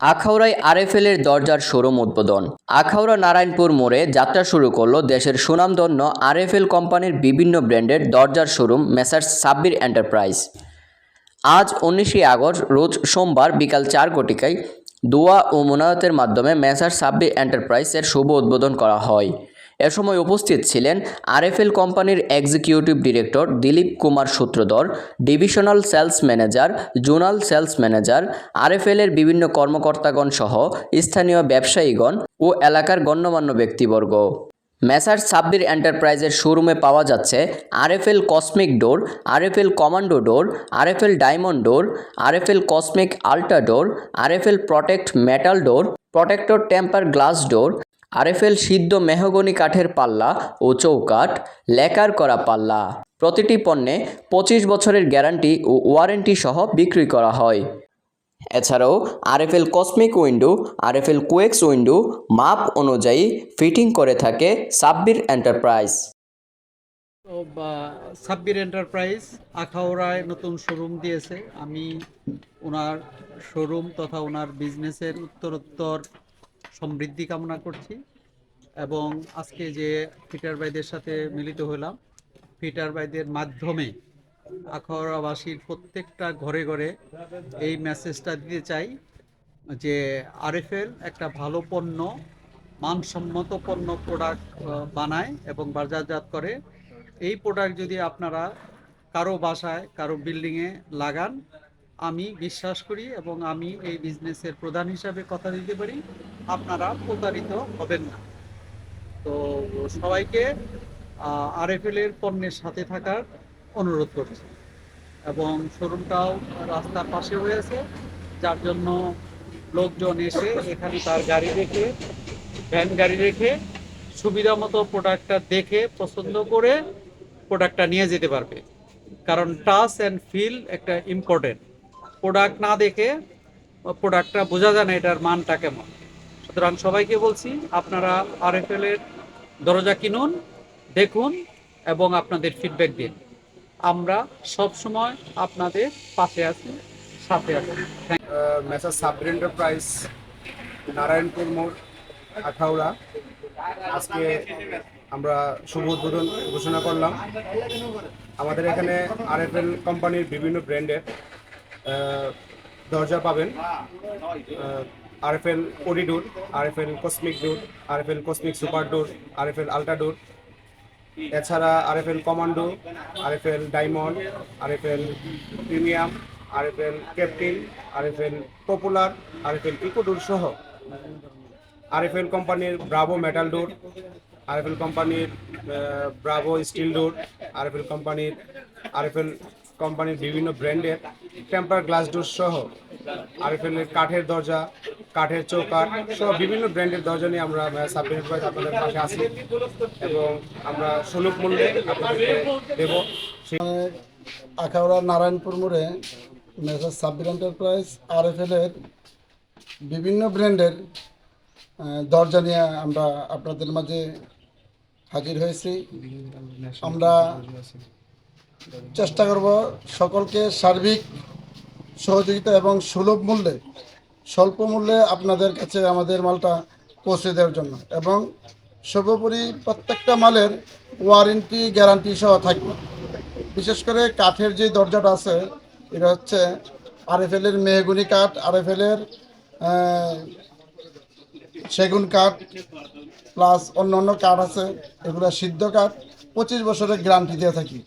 আখাউড়ায় RFL এর দরজার showroom উদ্বোধন। আখাউড়া নারায়ণপুর মোড়ে যাত্রা শুরু করল দেশের সুনামধন্য আরএফএল কোম্পানির বিভিন্ন ব্র্যান্ডের দরজার শোরুম মেসার্স সাব্বির এন্টারপ্রাইজ। আজ উনিশে আগস্ট, রোজ সোমবার বিকাল চার কোটিকায় দোয়া ও মোনায়তের মাধ্যমে মেসার সাব্বির এন্টারপ্রাইজের শুভ উদ্বোধন করা হয়। এ সময় উপস্থিত ছিলেন আরএফএল কোম্পানির executive director Dilip Kumar Sutradhar, divisional sales manager zonal sales manager, RFL এর বিভিন্ন কর্মকর্তাগণ সহ স্থানীয় ব্যবসায়ীগণ ও এলাকার গণ্যমান্য ব্যক্তিবর্গ। মেসার সাব্বির এন্টারপ্রাইজের শোরুমে পাওয়া যাচ্ছে RFL cosmic door, RFL commando door, RFL diamond door, RFL cosmic ultra door, RFL protect metal door, protector temper glass door RFL সিদ্ধ মেহগনি কাঠের পাল্লা ও চৌকাঠ, লেকার করা পাল্লা। প্রতিটি পণ্যে পঁচিশ বছরের গ্যারান্টি ও ওয়ারেন্টি সহ বিক্রি করা হয়। এছাড়াও RFL cosmic window, RFL কোয়েক্স window মাপ অনুযায়ী ফিটিং করে থাকে সাব্বির এন্টারপ্রাইজ। বা সাব্বির এন্টারপ্রাইজ আখাউড়ায় নতুন শোরুম দিয়েছে। আমি ওনার শোরুম তথা ওনার বিজনেসের উত্তরোত্তর সমৃদ্ধি কামনা করছি এবং আজকে যে ফিটার ভাইদের সাথে মিলিত হলাম ফিটার ভাইদের মাধ্যমে আখাউড়াবাসীর প্রত্যেকটা ঘরে ঘরে এই মেসেজটা দিতে চাই যে আরএফএল একটা ভালো পণ্য, মানসম্মত পণ্য প্রোডাক্ট বানায় এবং বাজারজাত করে। এই প্রোডাক্ট যদি আপনারা কারও বাসায়, কারও বিল্ডিংয়ে লাগান, আমি বিশ্বাস করি এবং আমি এই বিজনেসের প্রধান হিসাবে কথা দিতে পারি। আপনারা প্রতারিত হবেন না। তো সবাইকে আরএফএল এর পণ্যের সাথে থাকার অনুরোধ করছি। এবং শোরুমটাও রাস্তার পাশে হয়েছে যার জন্য লোকজন এসে এখানে তার গাড়ি রেখে, ভ্যান গাড়ি রেখে সুবিধা মতো প্রোডাক্টটা দেখে, পছন্দ করে প্রোডাক্টটা নিয়ে যেতে পারবে। কারণ টাচ অ্যান্ড ফিল একটা ইম্পর্টেন্ট। প্রোডাক্ট না দেখে প্রোডাক্টটা বোঝা যায় না এটার মানটা কেমন। সুতরাং সবাইকে বলছি, আপনারা আরএফএল এর দরজা কিনুন, দেখুন এবং আপনাদের ফিডব্যাক দিন। আমরা সব সময় আপনাদের পাশে আছি, সাথে আছি। মেসার সাবরিন এন্টারপ্রাইজ নারায়ণপুর মোড়, আখাউড়া। আজকে আমরা শুভ উদ্বোধন ঘোষণা করলাম। আমাদের এখানে আরএফএল কোম্পানির বিভিন্ন ব্র্যান্ডের দরজা পাবেন। RFL corridor RFL cosmic door, RFL cosmic super door, RFL ultra door. এছাড়া RFL commando RFL diamond, RFL premium, RFL captain, RFL popular, RFL eco door সহ। আরএফএল কোম্পানির ব্রাভো মেটাল ডোর, আরএফএল কোম্পানির Bravo steel door, RFL কোম্পানির RFL কোম্পানির বিভিন্ন ব্র্যান্ডের temper glass door সহ। RFL এর কাঠের দরজা কাঠের চৌকাঠ সব বিভিন্ন ব্র্যান্ডের দরজা নিয়ে আমরা সাবমিট করে আপনাদের পাশে আসি এবং আমরা সুলভ মূল্যে আপনাদেরকে দেব। আখাউড়া নারায়ণপুর মোড়ে messrs Sabbir enterprise R F এর বিভিন্ন ব্র্যান্ডের দরজা নিয়ে আমরা আপনাদের মাঝে হাজির হয়েছি। আমরা চেষ্টা করব সকলকে সার্বিক সহযোগিতা এবং সুলভ মূল্যে স্বল্প মূল্যে আপনাদের কাছে আমাদের মালটা পৌঁছে দেওয়ার জন্য। এবং সর্বোপরি প্রত্যেকটা মালের ওয়ারেন্টি গ্যারান্টি সহ থাকবে। বিশেষ করে কাঠের যে দরজাটা আছে এটা হচ্ছে আরএফএল এর মেহগুনি কাঠ আরএফএল এর আহ, সেগুন কাঠ প্লাস অন্য অন্য কাঠ আছে এগুলো সিদ্ধ কাঠ পঁচিশ বছরের গ্যারান্টি দিয়ে থাকি।